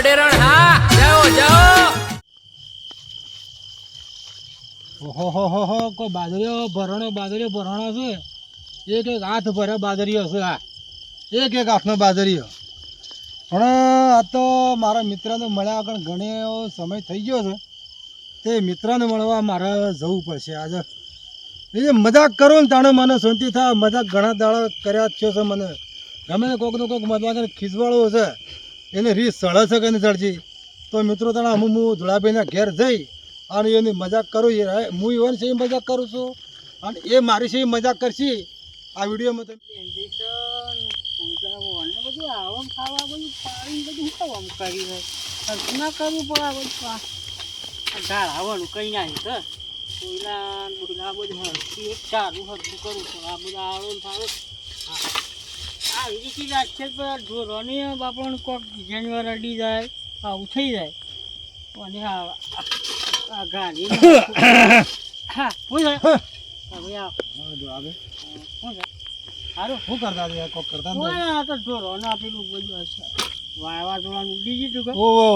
અડેરણ, હા, જાઓ જાઓ. ઓહો, હો હો હો, કોઈ બાદરીઓ ભરણો બાદરીઓ ભરણો છે? એક એક હાથ ભરે બાદરીઓ છે આ એક એક હાથનો બાદરીઓ પણ આ તો મારા મિત્રને મળ્યા આગળ ઘણો સમય થઈ ગયો છે. તે મિત્રને મળવા મારે જવું પડશે આજે. એ મજાક કરો ને તાણે મને શાંતિ થાય. મજાક ઘણા દાડા કર્યા થયો છે મને. ગમે કોકનો કોક મજાક ખીજવાળો છે. એને રીત સળે છે કે નહીં સળજી તો મિત્રો તને હું હું ધોળાભાઈના ઘેર જઈ અને એની મજાક કરું, એ હું એવાની છે મજાક કરું છું? અને એ મારી છે મજાક કરશી? આ વિડીયોમાં તમે ઢાળાવાનું કઈ ના છે કોયલા ને બોયલા બધું હરખું એક સારું હરખું કરું છું. આ બધા આવો ને રીતે વાત છે પણ ઢોરોની બાપણ કોક જાન્યુઆર અડી જાય આવું થઈ જાય. અને આ આ ગાડી હા હું આ આવે. હું સારું શું કરતા હતા? કોક કરતા હતા? આ તો પેલું બધું હશે જોવાનું ઉડી ગયું કે? ઓહો,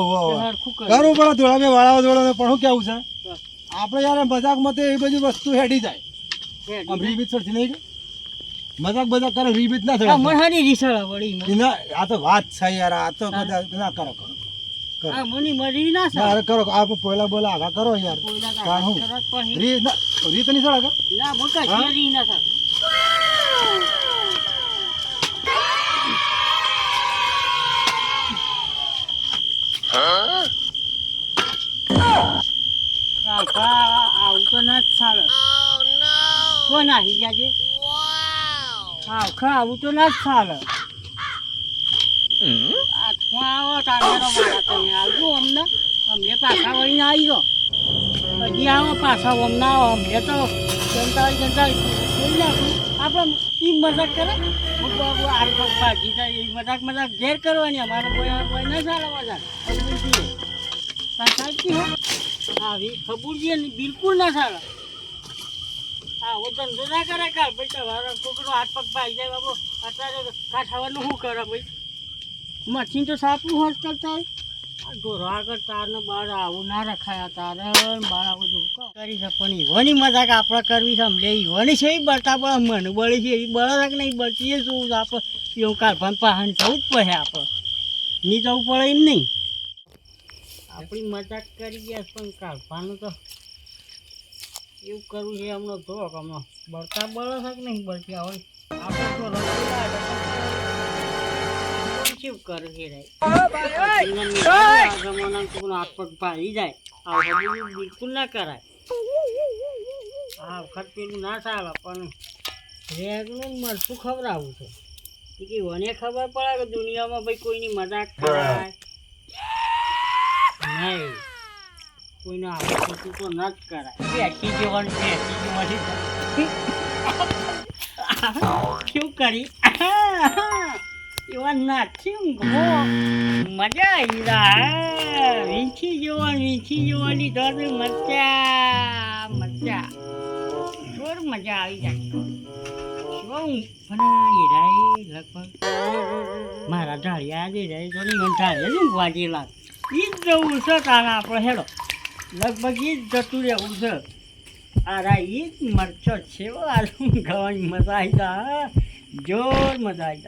કરવું પડે ધોળાભાઈ વાળા ધોળાને પણ શું કેવું છે? આપણે યાર મજાકમાં તો એ બધી વસ્તુ હેડી જાય. આમ રીબીત સરથી નહીં? મજાક મજાક કરે રીબીત ના થાય. મહાની રીસળ વળી મને. ના આ તો વાત છે યાર આ તો બધા ના કરો કરો. આ મને મરી ના ના સાલ અરે કરો આ પહેલા બોલા આગા કરો યાર. કારણ હું? રીત ના રીત નહીં સળે કે? ના હા? ના સાલ કાકા આવું તો ના જ ચાલે તો નાહી ગયા છે હા ખા આવું તો ના જ ચાલે આવો તારો મારા તમે આવજો અમને. અમને પાછા વળીને આવી ગયો હજી આવો પાછા અમને આવો. અમને તો જનતા જનતા જોઈ નાખું આપણે એ મજાક કરે? બાબુ આર પગ જાય. એ મજાક મજાક ઘેર કરવાની. અમારે કોઈ ના ચાલે મજાક. સાચી હો? આવી ખબર છે ને બિલકુલ ના ચાલે. હું ધંધો ના કરે કાલ ભાઈ તમારો છોકરો હાથ પગ પાઈ જાય, બાબુ. અત્યારે કાઠાવાનું શું કરે ભાઈ? મશીન તો સાપું હોશ કરતા આ ઢોરો આગળ તારને બહાર આવું ના રખાયા તારે બહાર આવું હુકમ કરી છે પણ ઈવાની મજાક આપણે કરવી છે લે ઈવાની છે એ બળતા બળ મને બળી છે એ બળે કે નહીં? બળતી એ આપણે? એવું કારભાન પાહન જવું જ પડે આપણે. નહીં જવું પડે એમ નહીં. આપણી મજાક કરી ગયા પણ કારભાનું તો એવું કરવું છે હમણાં કે હમણાં. બળતા બળે છે કે નહીં બળતી હોય? આપણે તો રંગીલા છે કરે છે જમાના કોઈનો હાથ પગ ભાઈ જાય. આ બધું બિલકુલ ના કરાય. આ વખત પેલું ના ચાલે પણ રેગનું મરચું ખવડાવવું છે. કે મને ખબર પડે કે દુનિયામાં ભાઈ કોઈની મજાક કરાય? નહીં. કોઈનો આવું ખોટું તો ન જ કરાય. બેઠી જવાનું જવાની શું કરી? એવા નાખી ઊંઘવો મજા આવી રહ્યા વીંછી જોવાની વીંછી જોવાની તો મજા મજા. જોર મજા આવી જાય. મારા ઢાળિયા આજે રહે તો નહીં ઢાળિયા શું વાજી લાગ. ઈ જ જવું છે તારા આપણે હેડો. લગભગ એ જ જતું રહેવું છે. આરા ઈ જ મરચો છે હો, આ શું ખાવાની મજા આવી તા જોર મજા આવી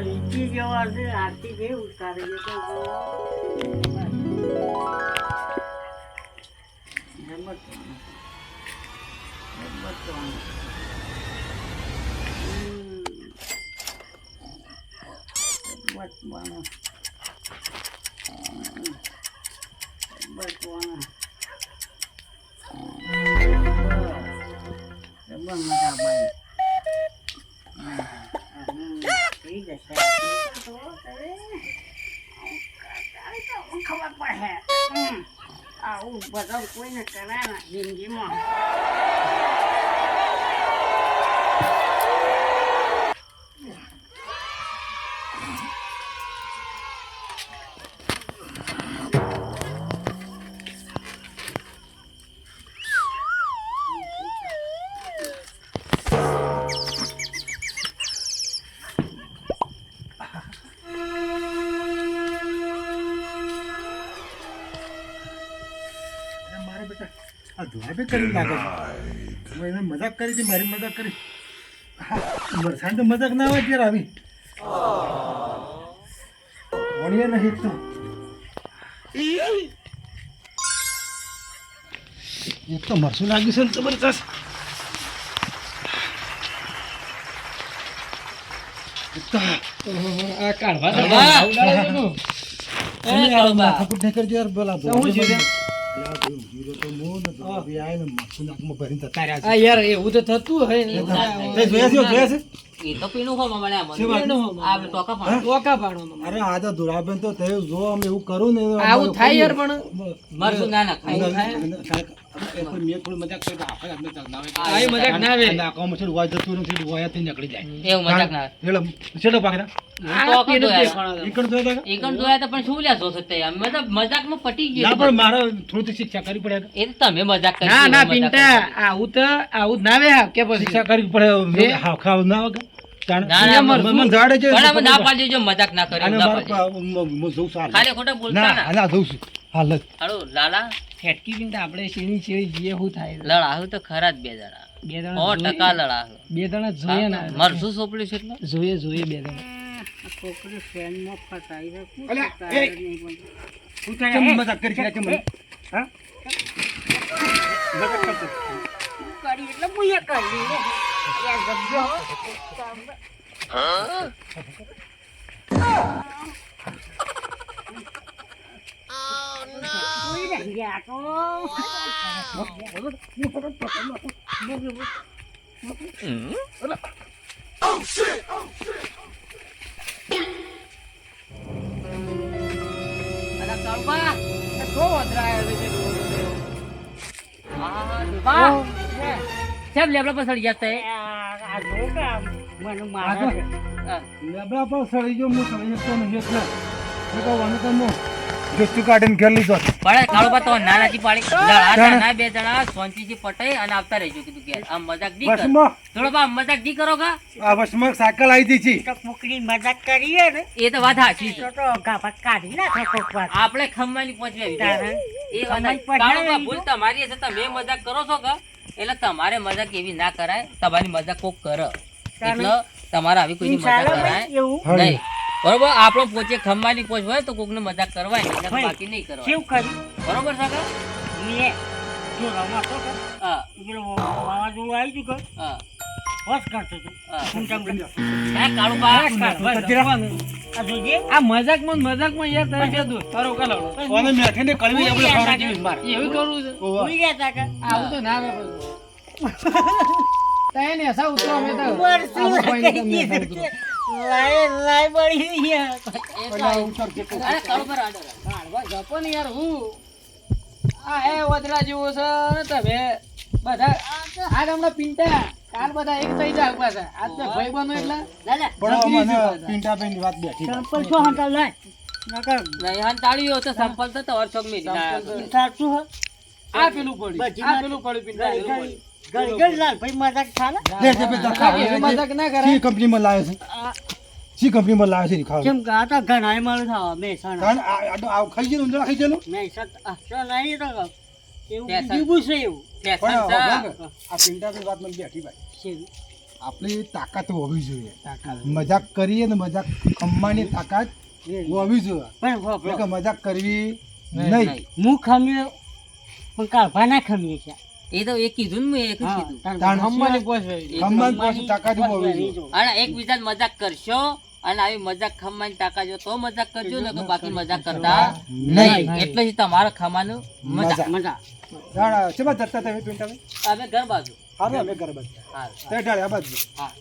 જવો વીંચી જવો છે આરતી બે ઉતારે છે તો હેમત હેમત બચવાનું બચવાનું જબર મજા બની થઈ บ่ต้องคุยนะกะได้ละยินยิ้มหมอ બી કરી લાગે છે. હું એને મજાક કરી હતી મારી મજાક કરી. વરસાદ તો મજાક ના આવે ત્યારે આવી. વણીએ નહીં તો. એક તો મરસું લાગ્યું છે ને જબરજસ્ત આ કાઢવા. કાઢવા. માથાકૂટ નહીં કરજો યાર, પેલા તો યાર એવું તો થતું હોય એ તો પીણું ટોકા પાડો. ટોકા. અરે આ તો તો થયું. જો અમે એવું કરું ને આવું થાય યાર પણ. મરચું ના આવે. શિક્ષા કરવી પડે. એ તમે મજાક ના ના પિંટા આવું તો આવું ના કે પછી? શિક્ષા કરવી પડે? ના વગર. છે મજાક ના કરી અને ના મારે પાડજો. પા- મ- મ- જોઉં છું હાલ. ખાલી ખોટા બોલતા ના ના હાલ આ જોઉં છું હાલ જ. હાલો લાલા ફેટકી આપણે શેરી શેરી જઈએ શું થાય લડાવું તો ખરા જ બે જણા બે જણા ટકા જોઈએ. લડાવું બે જણા જોઈએ ને મરસું સોંપડ્યું છે એટલે જોઈએ જોઈએ બે જણા છોકરી ફસાઈ એ! શું થાય? કેમ મજાક કરી છે? મને? હા? મજાક કરતો. કેમ લેબડા પર સડી જતા આ તો લેબડા પર સળી ગયો, હું સળી શકતો નહીં એટલે. મેં કહું, આને તો દોસ્તી કાઢીને ઘેર લીધો. પડે કાળુબા તો નાનાજી પાડી. લડા નાના બે જણા શાંતિથી પટાઈ અને આવતા રહેજો કીધું કે આમ મજાક દી કર. થોડો બા મજાક દી કરો કા આ વશમાં સાયકલ આવી હતી છી. એ તો વાત સાચી છે. કાઢી નાખો કોક વાર આપણે ખમ્માની પહોંચવી એ વાત. ભૂલ તમારી છે તમે મજાક કરો છો કા એટલે તમારે મજાક એવી ના કરાય તમારી મજાક કોક કરે. એટલે તમારે આવી કોઈની મજાક કરાય. નહીં. બરોબર આપણો પોચે ખંભાની પોચ હોય તો કોકને મજાક કરવાય નહીં. બાકી નહીં કરવાય કેવું કરી બરોબર કા? જો રમાતો હતો, હા. પેલું વાવાઝોડું આવી ગયું કે હા. હોશ કરતો હતો. હા. હું તમને હે કાળુબા આ જોજે. આ મજાકમાં મજાકમાં યાર તમે બે દો તારો કલાડો કોને મેઠીને કળવી આપણે ખવડાવી જેવી મારે. એવું છે. ગયા તા આવું તો ના પછી તાય ને એસા ઉતરો તો. લાય લાય બળી ગયા. અરે જપો ને યાર હું આ વદરા જેવો છે તમે બધા આ હમણાં પિંટા. કાલ બધા એક થઈ જાય પાછા. આજ તો ભાઈ બનો એટલે પણ મને પિંટાભાઈની વાત બેઠી. સંપલ છો હંતા લાય. નકર નહીં હાન તો સંપલ તો તો- સાચું આ પેલું પડ્યું. આ પેલું પડ્યું પિંટા કંપનીમાં લાવે છે આ કંપનીમાં લાવે છે ખાવ કેમ કે આ તો ઘણાય મળે છે મહેસાણા આ આ તો આ ખાઈ ગયું ઊંધા ખાઈ ગયેલું મહેસાણા આ નહીં તો એવું મહેસાણા. છે એવું ફેશન પણ છે. આ વગર, વાત મને બેઠી ભાઈ આપણી તાકાત હોવી જોઈએ મજાક કરીએ ને મજાક ખમવાની તાકાત હોવી જોઈએ પણ મજાક કરવી નહીં. હું ખમીએ પણ કાઢવા ના ખમીએ છે એ તો એક કીધું ને મેં એક કીધું. તાણ તાકાત અને મજાક કરશો? અને આવી મજાક ખમવાની તાકાત જો તો મજાક કરજો ને કે બાકી મજાક કરતા નહીં. એટલે જ તમારે ખમાનું મજા. મજા. જાણ શેમાં દત્તા તમે તમે અમે ઘર બાજુ. હારું અમે ઘર બાજુ. હા તે ડાળે આ બાજુ. હા.